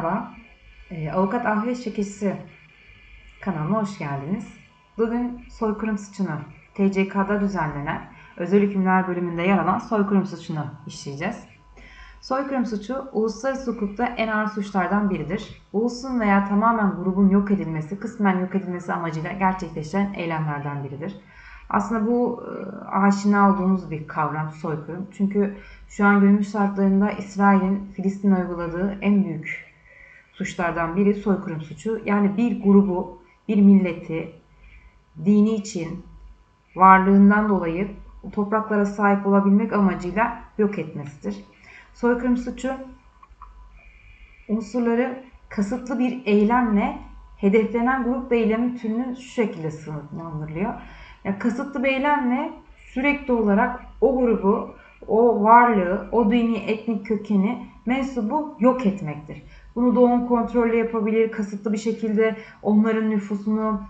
Merhaba, Ee, Avukat Ahvet Şekesi kanalına hoş geldiniz. Bugün soykırım suçunu, TCK'da düzenlenen özel hükümler bölümünde yer alan soykırım suçunu işleyeceğiz. Soykırım suçu uluslararası hukukta en ağır suçlardan biridir. Ulusun veya tamamen grubun yok edilmesi, kısmen yok edilmesi amacıyla gerçekleşen eylemlerden biridir. Aslında bu e, aşina olduğumuz bir kavram soykırım. Çünkü şu an günümüz şartlarında İsrail'in Filistin'e uyguladığı en büyük suçlardan biri soykırım suçu. Yani bir grubu, bir milleti dini için varlığından dolayı topraklara sahip olabilmek amacıyla yok etmesidir. Soykırım suçu unsurları kasıtlı bir eylemle hedeflenen grup ve eylemin türünün şu şekilde sınırlandırılıyor. Yani kasıtlı bir eylemle sürekli olarak o grubu, o varlığı, o dini etnik kökeni, mensubu yok etmektir. Bunu doğum kontrolü yapabilir, kasıtlı bir şekilde onların nüfusunu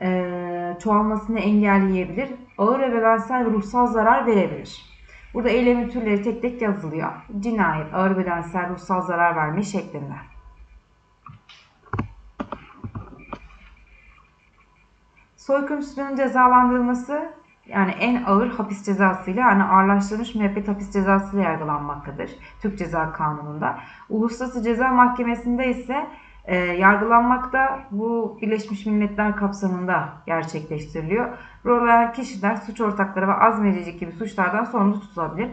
e, çoğalmasını engelleyebilir, ağır ve bedensel ruhsal zarar verebilir. Burada eylemin türleri tek tek yazılıyor. Cinayet, ağır bedensel, ruhsal zarar verme şeklinde. Soykırım suçunun cezalandırılması yani en ağır hapis cezasıyla yani ağırlaştırılmış müebbet hapis cezasıyla yargılanmaktadır. Türk Ceza Kanunu'nda. Uluslararası Ceza Mahkemesi'nde ise e, yargılanmakta bu Birleşmiş Milletler kapsamında gerçekleştiriliyor. Rol kişiler suç ortakları ve azmedicilik gibi suçlardan sorumlu tutulabilir.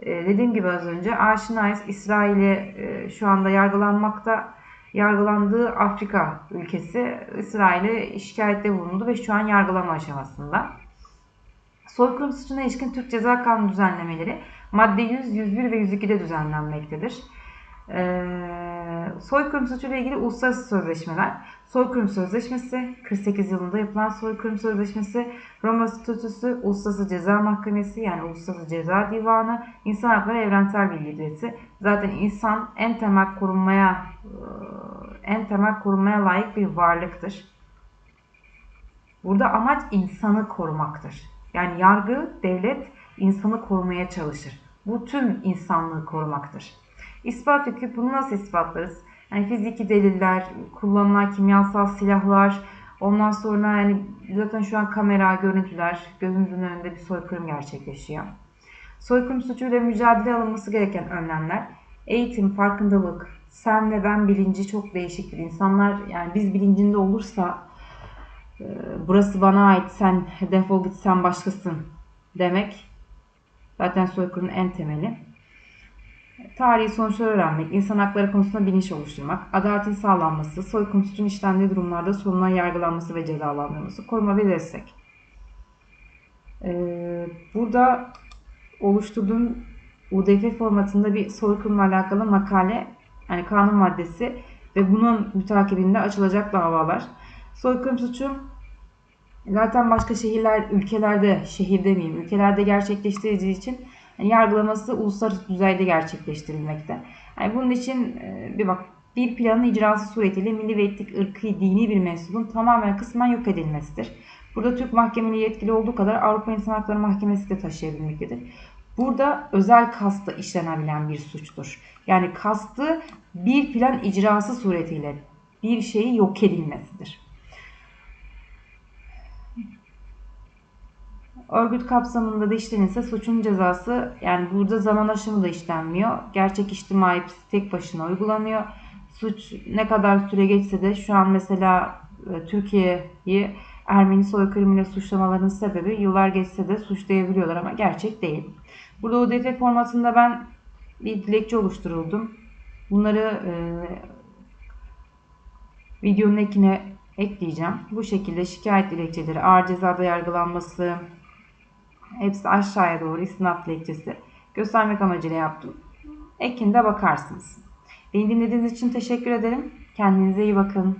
E, dediğim gibi az önce aşinayız İsrail'e e, şu anda yargılanmakta yargılandığı Afrika ülkesi İsrail'e şikayette bulundu ve şu an yargılama aşamasında. Soykırım suçuna ilişkin Türk Ceza Kanunu düzenlemeleri madde 100, 101 ve 102'de düzenlenmektedir. Ee, soykırım suçuyla ilgili uluslararası sözleşmeler, Soykırım Sözleşmesi, 48 yılında yapılan Soykırım Sözleşmesi, Roma Statüsü, Uluslararası Ceza Mahkemesi yani Uluslararası Ceza Divanı, İnsan Hakları Evrensel Bildirisi. Zaten insan en temel korunmaya en temel korunmaya layık bir varlıktır. Burada amaç insanı korumaktır. Yani yargı, devlet insanı korumaya çalışır. Bu tüm insanlığı korumaktır. İspat yükü bunu nasıl ispatlarız? Yani fiziki deliller, kullanılan kimyasal silahlar, ondan sonra yani zaten şu an kamera, görüntüler, gözümüzün önünde bir soykırım gerçekleşiyor. Soykırım suçuyla mücadele alınması gereken önlemler, eğitim, farkındalık, sen ve ben bilinci çok değişiktir. İnsanlar yani biz bilincinde olursa burası bana ait sen defol git sen başkasın demek zaten soykırımın en temeli. Tarihi sonuçları öğrenmek, insan hakları konusunda bilinç oluşturmak, adaletin sağlanması, soykırım suçun işlendiği durumlarda sorunların yargılanması ve cezalandırılması, koruma ve destek. Ee, burada oluşturduğum UDF formatında bir soykırımla alakalı makale, yani kanun maddesi ve bunun mütakibinde açılacak davalar. Soykırım suçu zaten başka şehirler, ülkelerde, şehir demeyeyim, ülkelerde gerçekleştirildiği için yani yargılaması uluslararası düzeyde gerçekleştirilmekte. Yani bunun için e, bir bak bir planın icrası suretiyle milli ve etnik, ırkı, dini bir mensubun tamamen kısmen yok edilmesidir. Burada Türk mahkemeli yetkili olduğu kadar Avrupa İnsan Hakları Mahkemesi de taşıyabilmektedir. Burada özel kastı işlenebilen bir suçtur. Yani kastı bir plan icrası suretiyle bir şeyi yok edilmesidir. Örgüt kapsamında da işlenirse suçun cezası yani burada zaman aşımı da işlenmiyor. Gerçek içtimai tek başına uygulanıyor. Suç ne kadar süre geçse de şu an mesela e, Türkiye'yi Ermeni soykırımıyla suçlamalarının sebebi yıllar geçse de suçlayabiliyorlar ama gerçek değil. Burada ODF formatında ben bir dilekçe oluşturuldum. Bunları e, videonun ekine ekleyeceğim. Bu şekilde şikayet dilekçeleri, ağır cezada yargılanması, hepsi aşağıya doğru istinaf dilekçesi göstermek amacıyla yaptım. Ekinde bakarsınız. Beni dinlediğiniz için teşekkür ederim. Kendinize iyi bakın.